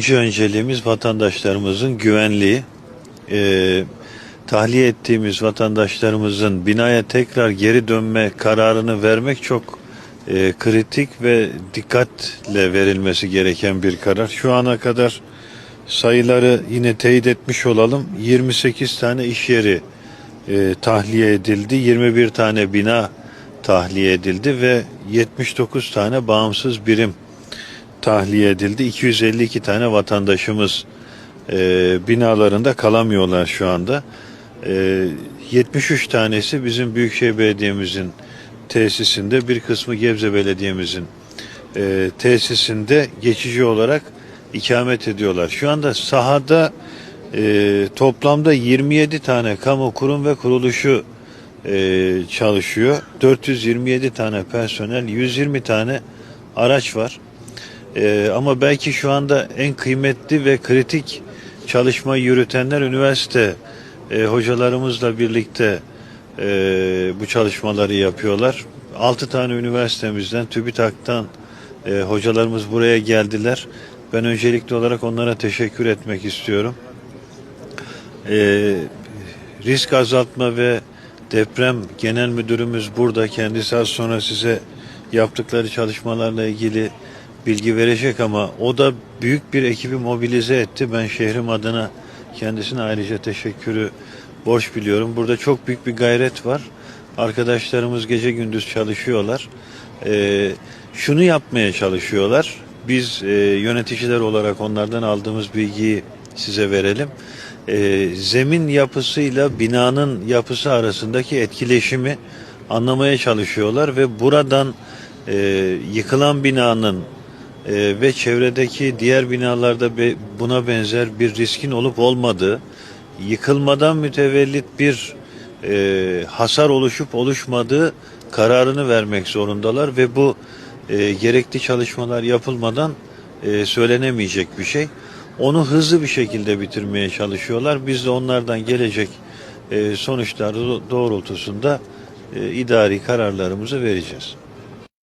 Birinci önceliğimiz vatandaşlarımızın güvenliği. Ee, tahliye ettiğimiz vatandaşlarımızın binaya tekrar geri dönme kararını vermek çok e, kritik ve dikkatle verilmesi gereken bir karar. Şu ana kadar sayıları yine teyit etmiş olalım. 28 tane iş yeri e, tahliye edildi. 21 tane bina tahliye edildi ve 79 tane bağımsız birim tahliye edildi. 252 tane vatandaşımız e, binalarında kalamıyorlar şu anda. E, 73 tanesi bizim Büyükşehir Belediye'mizin tesisinde, bir kısmı Gebze Belediye'mizin e, tesisinde geçici olarak ikamet ediyorlar. Şu anda sahada e, toplamda 27 tane kamu kurum ve kuruluşu e, çalışıyor. 427 tane personel, 120 tane araç var. Ee, ama belki şu anda en kıymetli ve kritik çalışmayı yürütenler üniversite e, hocalarımızla birlikte e, bu çalışmaları yapıyorlar. 6 tane üniversitemizden, TÜBİTAK'tan e, hocalarımız buraya geldiler. Ben öncelikli olarak onlara teşekkür etmek istiyorum. E, risk azaltma ve deprem genel müdürümüz burada. Kendisi az sonra size yaptıkları çalışmalarla ilgili bilgi verecek ama o da büyük bir ekibi mobilize etti. Ben şehrim adına kendisine ayrıca teşekkürü borç biliyorum. Burada çok büyük bir gayret var. Arkadaşlarımız gece gündüz çalışıyorlar. Ee, şunu yapmaya çalışıyorlar. Biz e, yöneticiler olarak onlardan aldığımız bilgiyi size verelim. Ee, zemin yapısıyla binanın yapısı arasındaki etkileşimi anlamaya çalışıyorlar ve buradan e, yıkılan binanın e, ve çevredeki diğer binalarda buna benzer bir riskin olup olmadığı, yıkılmadan mütevellit bir e, hasar oluşup oluşmadığı kararını vermek zorundalar ve bu e, gerekli çalışmalar yapılmadan e, söylenemeyecek bir şey. Onu hızlı bir şekilde bitirmeye çalışıyorlar. Biz de onlardan gelecek e, sonuçlar doğrultusunda e, idari kararlarımızı vereceğiz.